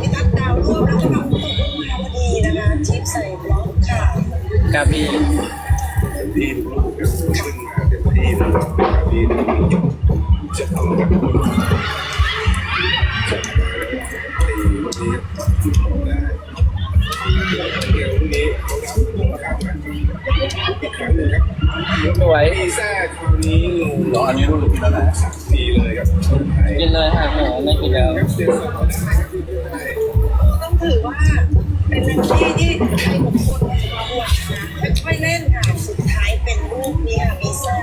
พี่ตั๊กดาวร่วมแล้วก็แบบตกลงมาวดีนะคะทิปใส่บล็อกค่ะครับพี่ที่ลูกครับขึ้นมาเต็มที่นะครับแบบนี้จะเอาแบบจะมาแล้วตีวันนี้ สวยตีแท้คราวนี้ลงรออันนี้รุ่นกินแล้วนะสามทีเลยครับไทยกินเลยค่ะหมูไม่กินแล้วครับเสียสละได้ครับที่ได้ต้องถือว่าเป็นที่ที่ใครบางคนมาบวชนะค่อยๆเล่นค่ะสุดท้ายเป็นลูกนี้ค่ะมีแซ่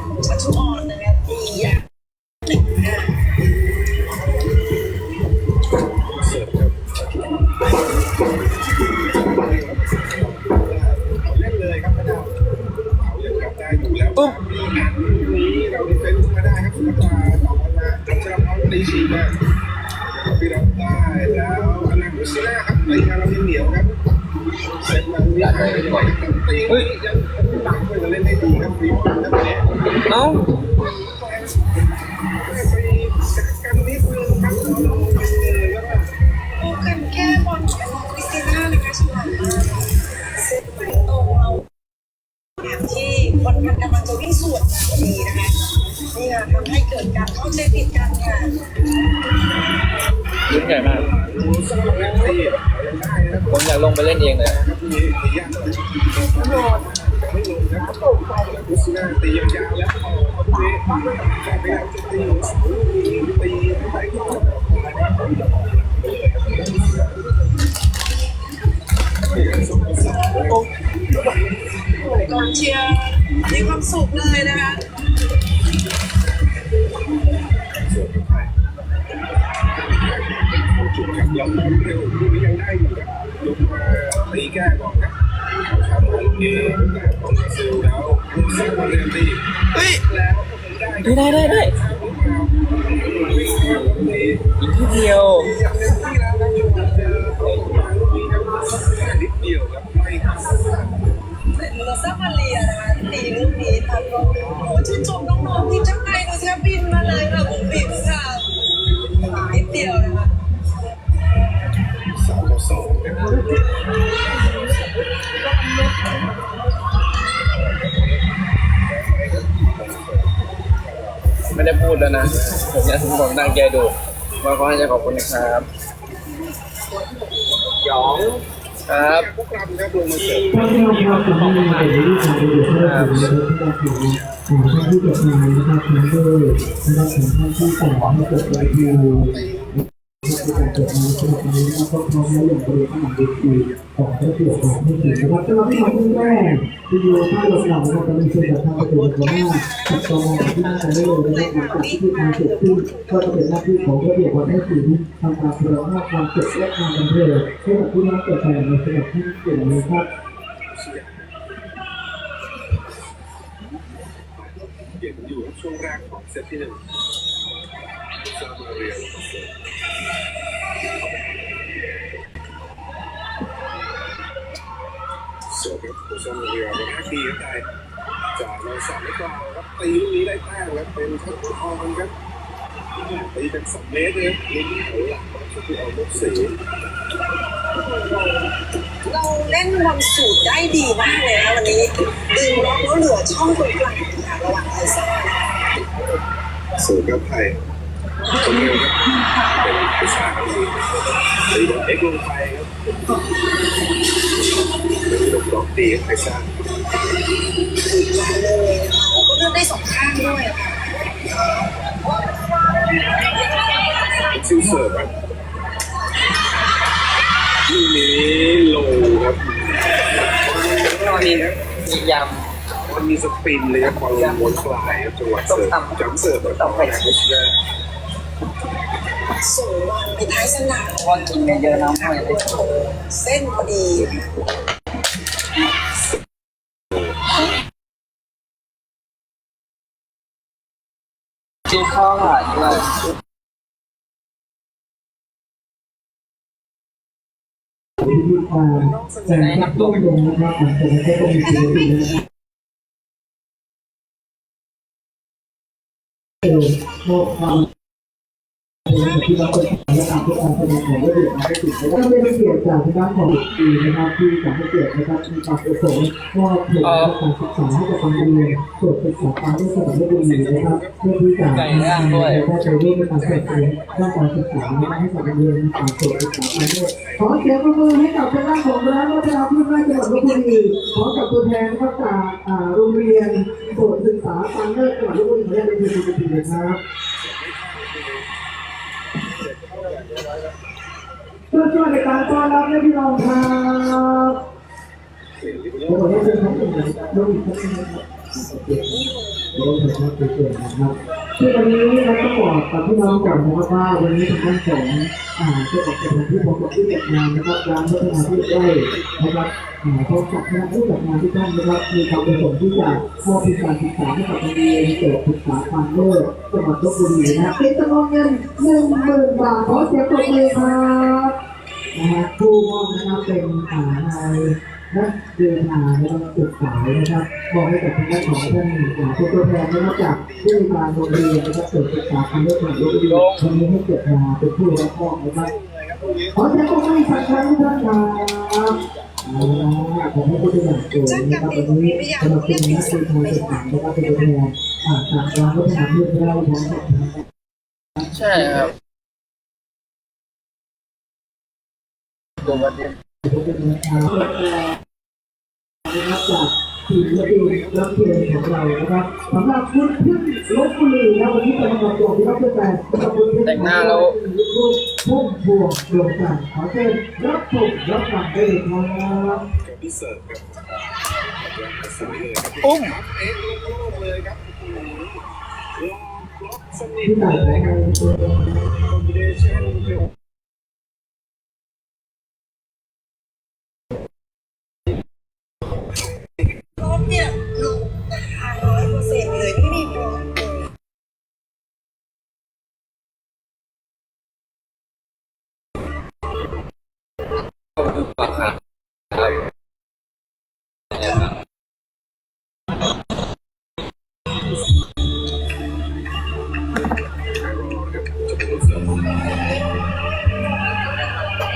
ชนะพร้อมตีฉีกมาพี่รับได้แล้วอันนั้นคุซิล่าครับรายการเรายังเหนียวครับเซตมาที่หายไปก่อนตีเฮ้ยยังตั้งไว้จะเล่นได้ดีครับฟรีบอลครับเนี่ยเอ้าไปกันนิดนึงครับ นี่ค่ะทำให้เกิดการเข้าใจผิดกันค่ะรุ่นใหญ่มากดูสโลแกนตีได้นะครับผมอยากลงไปเล่นเองเลยครับนี้ตียากเลยไม่ลงนะครับกุสนาตียาวาเอาตรงนี้พยายามจะตีตีไปก่อนสองสามกองเชียร์มีความสุขเลยนะคะ ส่วนไปจุดครับย้อนเร็วลูกนี้ยังได้อยู่ครับยกมาตีแก้ก่อนครับทำลูกนี้แต่ของซิลแล้วลูกซิลมาเรียนตีเฮ้ยแล้วได้ได้ได้ได้ได้อีกทีเดียว รียนะคะตีลูกนี้ทำโอ้ชื่นชมน้องๆทีมชาติไทยดูสิคะบินมาเลยค่ะบุ๋มบิ๋มค่ะนิดเดียวนะคะสองต่อสองไม่ได้พูดแล้วนะ ผมอยากผมตั้งใจดูว่าขาให้จขอบคุณนะครับสอง ครับพวกเราครับลงมาเสริมท่านผู้ชมครับผมมีในรูปของดูที่เราถือนะครับของท่านานนะครับทั้งด้วยนะครับของท่านที่แต่งให้เกิดไว้ ที่การเกิดมาสำหรับนี้นะครับก็พร้อมแล้วอย่างบริการดีดีของพระเกียรติของผู้ถือนะครับสำหรับที่มาที่แรกที่ดูที่เราทำนะครับจะมีเชิญจากทางตัวหัวหน้าจัดกองที่น่าจะได้เลยนะครับหลังจากที่การเกิดขึ้นก็จะเป็นหน้าที่ของระเกียรติวันให้ถึงทำการเผยแพร่ความเกิดและความบันเทิงให้กับผู้รับเกิดแทนในสำหรับที่เกิดนะครับเรียนอยู่ช่วงแรกของเซตที่หนึ่งซามาเรียลงมาเสริมเสิร์ฟครับโซามาเรียลเป็นแอคดีครับได้จากเราสามไม่กว่าครับตีลูกนี้ได้แต้มครับเป็นทัพออนครับตีเป็นสองเมตรเลยลิ้นเขาหลังทัพออนลูกสีเราเล่นบอลสูตรได้ดีมากเลยนะวันนี้ดึงล็อกแล้วเหลือช่องตรงกลางค่ะระหว่างไทยซ่านะคะสูตรครับไทย คนเร็วครับเป็นผู้ชายที่ตีบอลเอ็กซ์ลงไปครับเป็นลูกบล็อกดีครับไทยซ่ามาเลยนะคะแล้วก็เลือกได้สองข้างด้วยค่ะซิลเสิร์ฟครับลูกนี้โลครับมีมียมันมีสปินเลยครับบอลลงบนปลายครับจังหวะเสิร์ฟจังเสิร์ฟแบบต้องไปหาผู้ชนะ ส่งบอลไปท้ายสนามำว่ากินเยอะๆน้ำไม่ได้เส้นพอดีค่ะกินข้าวผ่านด้วยวิธีการแสงนักต้มลงนะครับหลังจากนั้นก็ต้องมีเชื้อดีนะครับเออพวกความ ที่เราเป็นและตามที่การแสดงของระเบียบการติดแล้วก็เป็นเกียรติจากทางด้านของปีนะครับที่จะให้เกียรตินะครับมีความประสงค์มอบทุนการศึกษาให้กับโรงเรียนส่วนศึกษาการเรื่องสถาบันบุรีนะครับเพื่อที่จะได้ไปร่วมในการแสดงด้านการศึกษาให้กับโรงเรียนต่างส่วนศึกษาการเรื่องขอเสียงปรบมือให้กับทางด้านของร้านวัฒนธรรมพื้นบ้านจังหวัดลบบุรีขอกับตัวแทนนะครับจากโรงเรียนส่วนศึกษาการเรื่องจังหวัดลบบุรีขออนุญาตเรียนเชิญคุณผู้ชมครับ เพื่อช่วยในการต้อนรับนะพี่น้องครับโอ้โห้เป็นทั้งหมดนะครับยกอีกครั้งหนึงนะครับเดี๋ยวผมจะไปเกิดนะครับที่วันนี้เราต้องบอกกับพี่น้องก่อนนะครับว่าวันนี้ทางด้านของ อ่าเจ้าของสถานที่ผมกับผู้จัดงานนะครับร้านพัฒนาที่ใกล้นะครับอ่าพร้อมกับคณะผู้จัดงานที่ท่านนะครับ มีความประสงค์ที่จะมอบทุนการศึกษาให้กับโรงเรียนเกิดศึกษาความโลกจังหวัดลบบุรีนะครับเป็นจำนวนเงินหนึ่งหมื่นบาทขอเสียงปรบมือครับนะฮะผู้มอบนะครับเป็นอ่านาย นักเดินทางนะครับศึกษานะครับมอบให้กับทางด้านของท่านผู้ตัวแทนนะครับจากผู้บริการโรงเรียนนะครับเกิดศึกษาคำเลือกของโรงเรียนวันนี้ให้เกิดมาเป็นผู้รับมอบนะครับขอเสียงปรบมือสักครั้งท่านครับเอาละผมให้ผู้บริหารโจทย์นะครับวันนี้สำหรับเป็นนักเดินทาศึกษานะครับเป็นตัวแทนจากร้านวัฒนธรรมเรื่องเล่าของใช่ครับดูวันนี้ นะครับจากทีมและทีมรับเชิญของเรานะครับสำหรับคุณพึ่งลบบุรีนะวันนี้เป็นกำลังใจที่รับเชิญแต่ขอบคุณที่พุ่มพวงดวงจันทร์ขอเชิญรับชมรับฟังได้เลยครับอุ้มที่ไหนเลยครับ